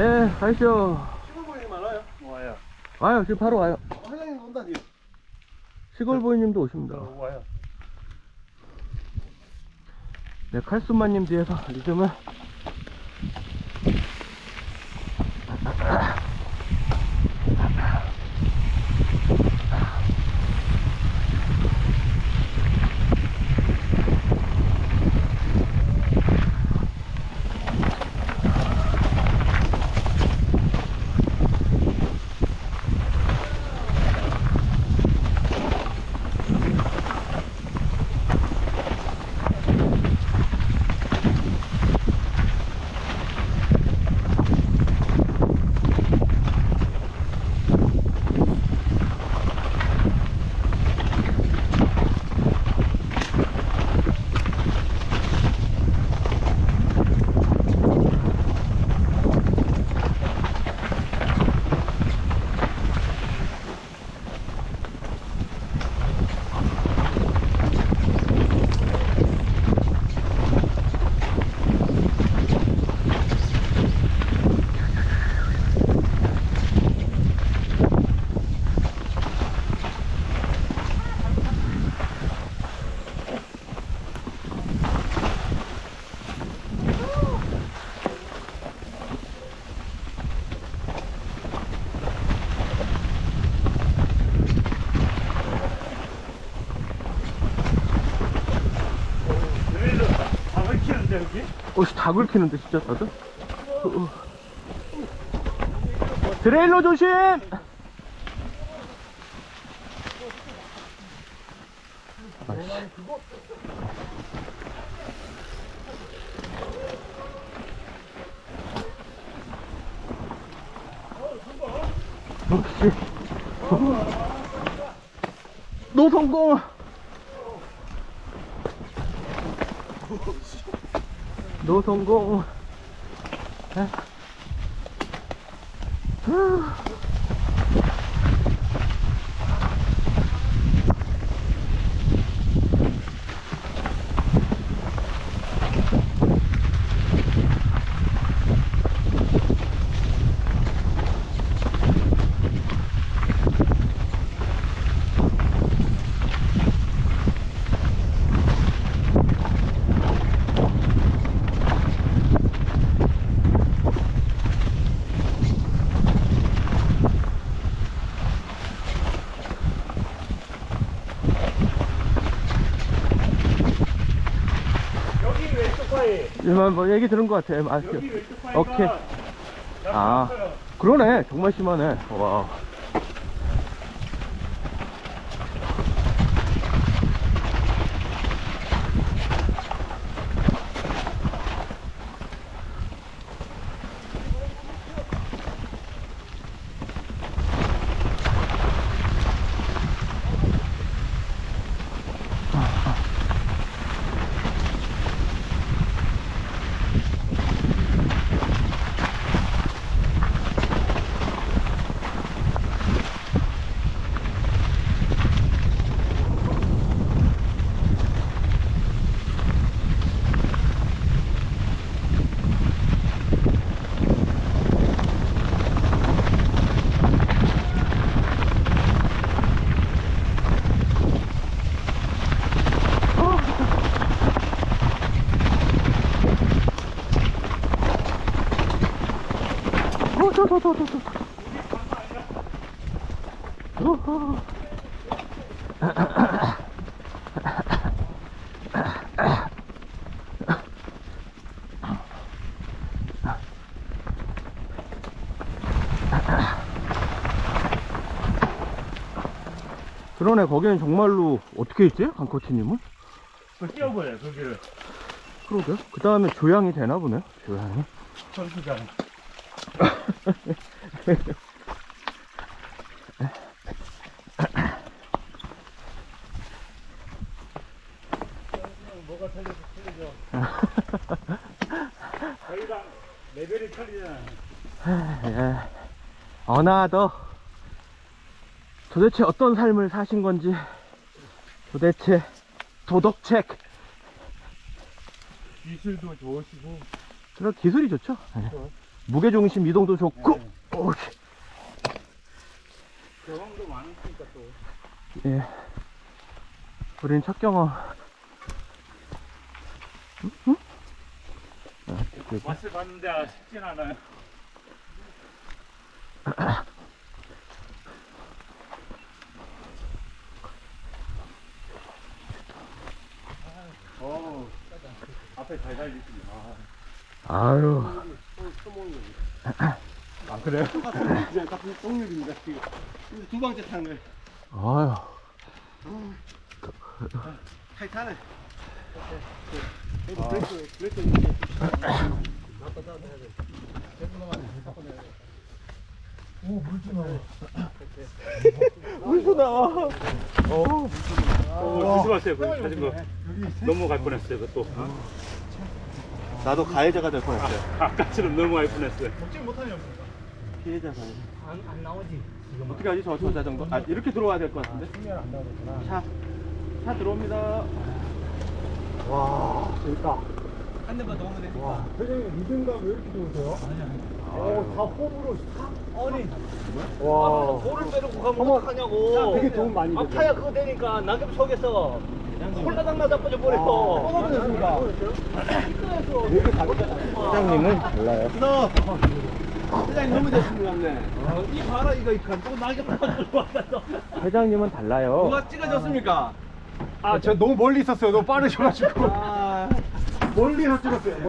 예, 가시죠. 시골보이 많아요? 와요. 와요, 지금 바로 와요. 어, 회장님 온다니. 시골보이님도 오십니다. 와요. 네, 칼수마님 뒤에서 리듬을. 여기서 밥을 키는데 오씨, 다 긁히는데, 진짜 다들? 어, 어. 트레일러 조심! 혹시 노성공 노성공 이만 뭐 얘기 들은 것 같아. 아, 여기. 오케이. 아. 아. 그러네. 정말 심하네. 와. 어. 그러네, 거기는 정말로 어떻게 있지? 강코치님은? 그 뛰어버려 거기를. 그러게. 그 다음에 조향이 되나 보네, 조향이. 선수장. 뭐가 틀려서 틀리죠. 저희가 레벨이 틀리잖아. 예. 어나더 도대체 어떤 삶을 사신 건지 도대체 도덕책 기술도 좋으시고 그런 기술이 좋죠 예. 무게중심 이동도 좋고 네. 오우, 경험도 많으니까 또. 예. 우린 첫 경험 음? 음? 아, 여기. 맛을 봤는데 아, 쉽진 않아요. 어, 앞에 잘 달리시네. 아, 아유 아 그래요? 같은 동률입니다. 지금 두 번째 탄을 아유 타이탄을. 그래도 브레이크 브레이크 이제 물도 나와 어, 조심하세요. 그 자전거 넘어갈 뻔했어요. 그것도. 나도 가해자가 될 뻔했어요. 아까처럼 넘어갈 뻔했어요. 피해자가. 안 나오지. 어떻게 하지? 저, 저 자전거? 아 이렇게 들어와야 될 것 같은데. 안 나오구나. 차, 차 들어옵니다. 와, 재밌다. 한 대만 더 하면 되니까. 와, 회장님 리듬감 왜 이렇게 좋으세요? 아니, 아니. 오, 다 호흡으로 싹. 아니. 와. 볼을 빼놓고 가면 어떡하냐고. 야, 되게 도움 많이 아, 되죠. 파야 그거 되니까 낙엽 속에서 홀라당. 뽑아보셨습니까? 되게 가볍다. 회장님은 달라요 너! 회장님 너무 됐습니다. 이 봐라 이거 이거 또 낙엽 나자빠져. 회장님은 달라요 누가 찍어줬습니까? 아, 저 너무 멀리 있었어요. 너무 빠르셔가지고. 아. 멀리서 찍었어요.